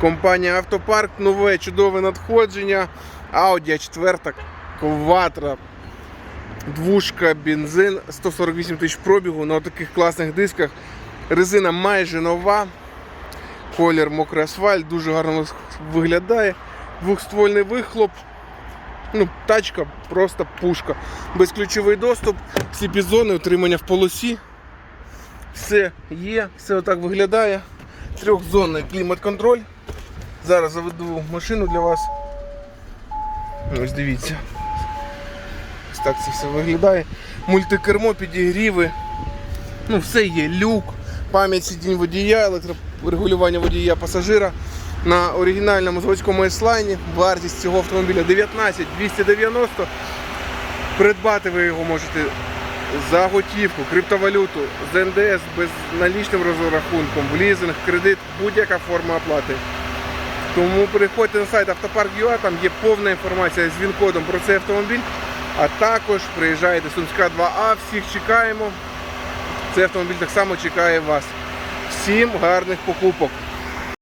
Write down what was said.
Компанія Автопарк, нове чудове надходження. Audi 4 Quattro. Двушка, бензин, 148 тисяч пробігу на таких класних дисках. Резина майже нова. Колір мокрий асфальт, дуже гарно виглядає. Двохствольний вихлоп. Ну, тачка просто пушка. Безключовий доступ, всі підзони, утримання в полосі. Все є, все отак виглядає. Трьохзонний клімат-контроль. Зараз заведу машину для вас. Ось дивіться. Ось так це все виглядає. Мультикермо, підігріви. Ну, все є. Люк, пам'ять сидінь водія, електрорегулювання водія пасажира. На оригінальному заводському S-Line вартість цього автомобіля 19 290. Придбати ви його можете за готівку, криптовалюту, з НДС, безналічним розрахунком, в лізинг, кредит, будь-яка форма оплати. Тому переходьте на сайт Автопарк.ua, там є повна інформація з він-кодом про цей автомобіль. А також приїжджайте Сумська 2А, всіх чекаємо. Цей автомобіль так само чекає вас. Всім гарних покупок!